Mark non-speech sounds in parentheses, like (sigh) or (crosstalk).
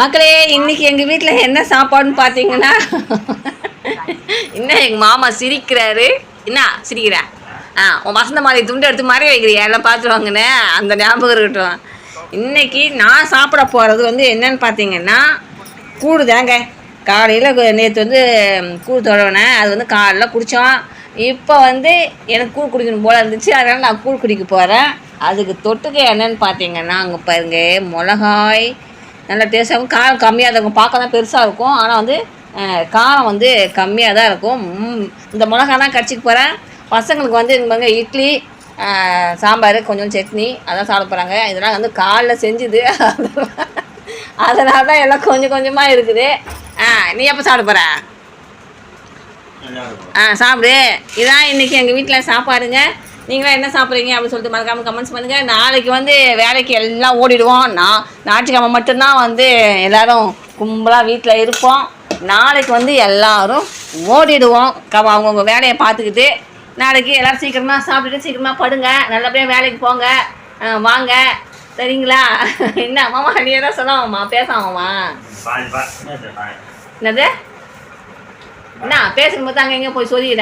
மக்களே இன்னைக்கு எங்கள் வீட்டில் என்ன சாப்பாடுன்னு பார்த்தீங்கன்னா என்ன எங்கள் மாமா சிரிக்கிறாரு. என்ன சிரிக்கிறா? ஆ உன் வசந்த மாதிரி துண்டு எடுத்து மறைய வைக்கிறியா? எல்லாம் பார்த்து வாங்கினே. அந்த ஞாபகம் இருக்கட்டும். இன்னைக்கு நான் சாப்பிட போகிறது வந்து என்னன்னு பார்த்தீங்கன்னா கூடு தாங்க. காலையில் நேற்று வந்து கூழ் தொடவினேன் அது வந்து காலைல குடித்தோம் இப்போ வந்து எனக்கு கூழ் குடிக்கணும் போல இருந்துச்சு. அதனால் நான் கூழ் குடிக்க போகிறேன் அதுக்கு தொட்டுக்க என்னன்னு பார்த்தீங்கன்னா அங்கே பாருங்க மிளகாய் நல்ல டேஸ்ட்டாகவும் காரம் கம்மியாக இருக்கும். பார்க்க தான் பெருசாக இருக்கும். ஆனால் வந்து காரம் வந்து கம்மியாக தான் இருக்கும் இந்த மிளகா தான் கடிச்சிக்க போகிறேன் பசங்களுக்கு வந்து இங்கே பாருங்க இட்லி சாம்பார் கொஞ்சம் சட்னி அதான் சாப்பிட போகிறாங்க இதெல்லாம் வந்து காலைல செஞ்சுது. (laughs) அதனால தான் எல்லாம் கொஞ்சம் கொஞ்சமாக இருக்குது. ஆ நீ எப்போ சாப்பிட போகிற ஆ சாப்பிடு. இதான் இன்றைக்கி எங்கள் வீட்டில் சாப்பாடுங்க. நீங்களாம் என்ன சாப்பிட்றீங்க அப்படின்னு சொல்லிட்டு மறக்காமல் கமெண்ட்ஸ் பண்ணுங்கள் நாளைக்கு வந்து வேலைக்கு எல்லாம் ஓடிடுவோம். நான் ஞாயிற்றுக்கிழமை மட்டும்தான் வந்து எல்லோரும் கும்பலாக வீட்டில் இருப்போம். நாளைக்கு வந்து எல்லாரும் ஓடிடுவோம். க அவங்கவுங்க வேலையை பார்த்துக்கிட்டு நாளைக்கு எல்லோரும் சீக்கிரமாக சாப்பிட்டுட்டு சீக்கிரமாக படுங்க. நல்லபடியாக வேலைக்கு போங்க. வாங்க. சரிங்களா? (laughs) என்ன மாமா நீ எதாவது சொல்லாமாம்மா பேசாமாம்மா என்னது? என்ன பேசும்போது அங்கே எங்கே போய் சொல்லிடுற